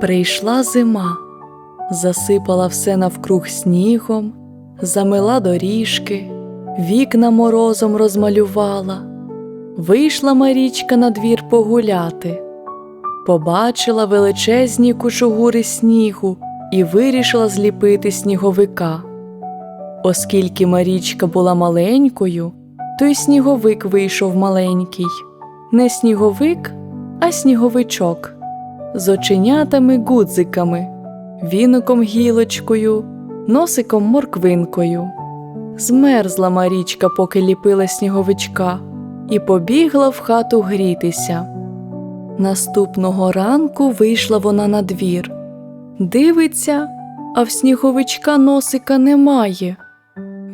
Прийшла зима, засипала все навкруг снігом, замила доріжки, вікна морозом розмалювала. Вийшла Марічка на двір погуляти, побачила величезні кучугури снігу і вирішила зліпити сніговика. Оскільки Марічка була маленькою, то й сніговик вийшов маленький, не сніговик, а сніговичок з оченятами гудзиками, віником гілочкою, носиком морквинкою. Змерзла Марічка, поки ліпила сніговичка, і побігла в хату грітися. Наступного ранку вийшла вона на двір. Дивиться, а в сніговичка носика немає.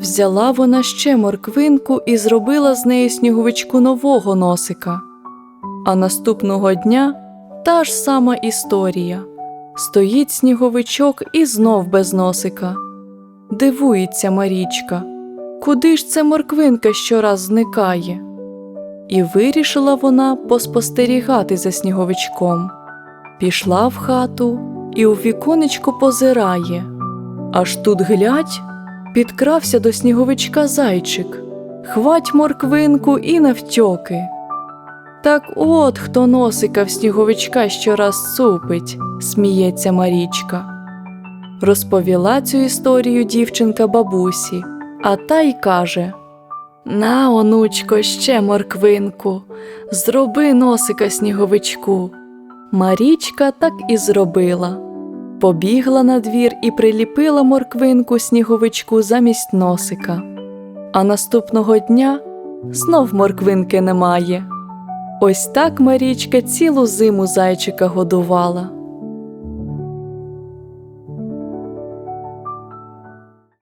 Взяла вона ще морквинку і зробила з неї сніговичку нового носика. А наступного дня та ж сама історія. Стоїть сніговичок і знов без носика. Дивується Марічка, куди ж це морквинка щораз зникає? І вирішила вона поспостерігати за сніговичком. Пішла в хату і у віконечко позирає. Аж тут глядь, підкрався до сніговичка зайчик, хвать морквинку і навтьоки. Так от хто носика в сніговичка щораз цупить, сміється Марічка. Розповіла цю історію дівчинка бабусі, а та й каже На, онучко, ще морквинку, зроби носика сніговичку. Марічка так і зробила. Побігла на двір і приліпила морквинку сніговичку замість носика. А наступного дня знов морквинки немає. Ось так Марічка цілу зиму зайчика годувала.